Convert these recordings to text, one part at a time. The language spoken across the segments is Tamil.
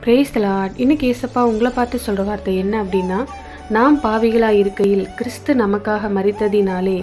பிரேஸ் தலாட் இன்னைக்கு ஏசப்பா உங்களை பார்த்து சொல்கிற வார்த்தை என்ன அப்படின்னா நாம் பாவிகளாக இருக்கையில் கிறிஸ்து நமக்காக மறித்ததினாலே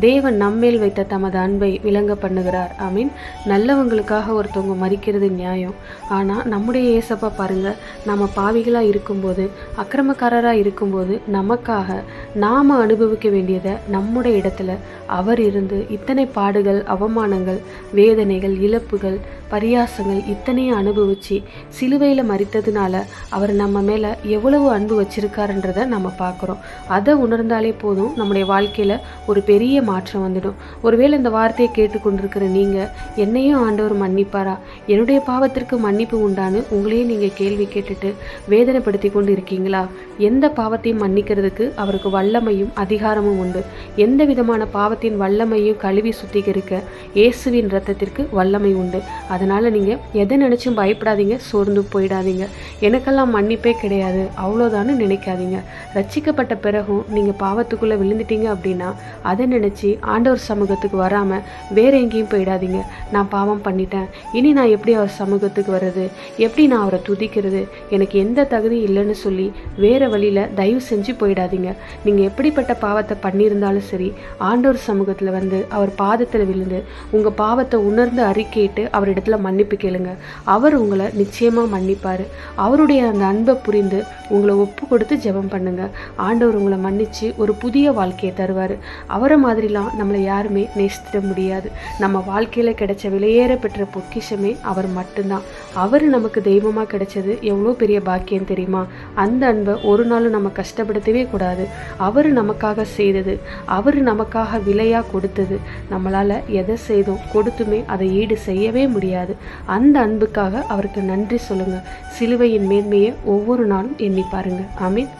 தேவன் நம்மேல் வைத்த தமது அன்பை விளங்க பண்ணுகிறார். ஐ மீன் நல்லவங்களுக்காக ஒருத்தவங்க மறிக்கிறது நியாயம். ஆனால் நம்முடைய ஏசப்பா பாருங்க நம்ம பாவிகளாக இருக்கும்போது அக்கிரமக்காரராக இருக்கும்போது நமக்காக நாம் அனுபவிக்க வேண்டியதை நம்முடைய இடத்துல அவர் இருந்து இத்தனை பாடுகள் அவமானங்கள் வேதனைகள் இழப்புகள் பரியாசங்கள் இத்தனையும் அனுபவித்து சிலுவையில் மறித்ததுனால அவர் நம்ம மேலே எவ்வளவு அன்பு வச்சிருக்காருன்றதை நம்ம பார்க்குறோம். அதை உணர்ந்தாலே போதும் நம்முடைய வாழ்க்கையில் ஒரு பெரிய மாற்றம் வந்துடும். ஒருவேளை இந்த வார்த்தையை கேட்டுக்கொண்டிருக்கிற நீங்கள் என்னையும் ஆண்டவர் மன்னிப்பாரா? என்னுடைய பாவத்திற்கு மன்னிப்பு உண்டான்னு உங்களையே நீங்கள் கேள்வி கேட்டுட்டு வேதனைப்படுத்தி கொண்டு இருக்கீங்களா எந்த பாவத்தையும் மன்னிக்கிறதுக்கு அவருக்கு வல்லமையும் அதிகாரமும் உண்டு. எந்த விதமான பாவத்தின் வல்லமையும் கழுவி சுத்திகரிக்க இயேசுவின் ரத்தத்திற்கு வல்லமை உண்டு. அதனால் நீங்கள் எதை நினச்சும் பயப்படாதீங்க சோர்ந்து போயிடாதீங்க. எனக்கெல்லாம் மன்னிப்பே கிடையாது அவ்வளோதான்னு நினைக்காதீங்க. ரச்சிக்கப்பட்ட பிறகும் நீங்கள் பாவத்துக்குள்ளே விழுந்துட்டீங்க அப்படின்னா அதை நினச்சி ஆண்டவர் சமூகத்துக்கு வராமல் வேற எங்கேயும் போயிடாதீங்க. நான் பாவம் பண்ணிட்டேன். இனி நான் எப்படி அவர் சமூகத்துக்கு வர்றது? எப்படி நான் அவரை துதிக்கிறது? எனக்கு எந்த தகுதி இல்லைன்னு சொல்லி வேற வழியில் தயவு செஞ்சு போயிடாதீங்க. நீங்கள் எப்படிப்பட்ட பாவத்தை பண்ணியிருந்தாலும் சரி ஆண்டவர் சமூகத்தில் வந்து அவர் பாதத்தில் விழுந்து உங்கள் பாவத்தை உணர்ந்து அறிக்கையிட்டு அவரிடத்துல மன்னிப்பு கேளுங்க. அவர் உங்களை நிச்சயமாக மன்னிப்பார். அவருடைய அந்த அன்பை புரிந்து உங்களை ஒப்பு கொடுத்து ஜெபம் பண்ணுங்க. ஆண்டவர் உங்களை மன்னிச்சு ஒரு புதிய வாழ்க்கையை தருவார். அவரை மாதிரி மாதிரிலாம் நம்மளை யாருமே நேசித்திட முடியாது. நம்ம வாழ்க்கையில் கிடைச்ச விலையேற பெற்ற பொக்கிஷமே அவர் மட்டும்தான். அவர் நமக்கு தெய்வமாக கிடைச்சது எவ்வளோ பெரிய பாக்கியம் தெரியுமா? அந்த அன்பை ஒரு நாளும் நம்ம கஷ்டப்படுத்தவே கூடாது. அவர் நமக்காக செய்தது அவர் நமக்காக விலையாக கொடுத்தது. நம்மளால் எதை செய்தோம் கொடுத்துமே அதை ஈடு செய்யவே முடியாது. அந்த அன்புக்காக அவருக்கு நன்றி சொல்லுங்கள் சிலுவையின் மேன்மையை ஒவ்வொரு நாளும் எண்ணி பாருங்கள் I mean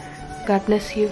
God bless you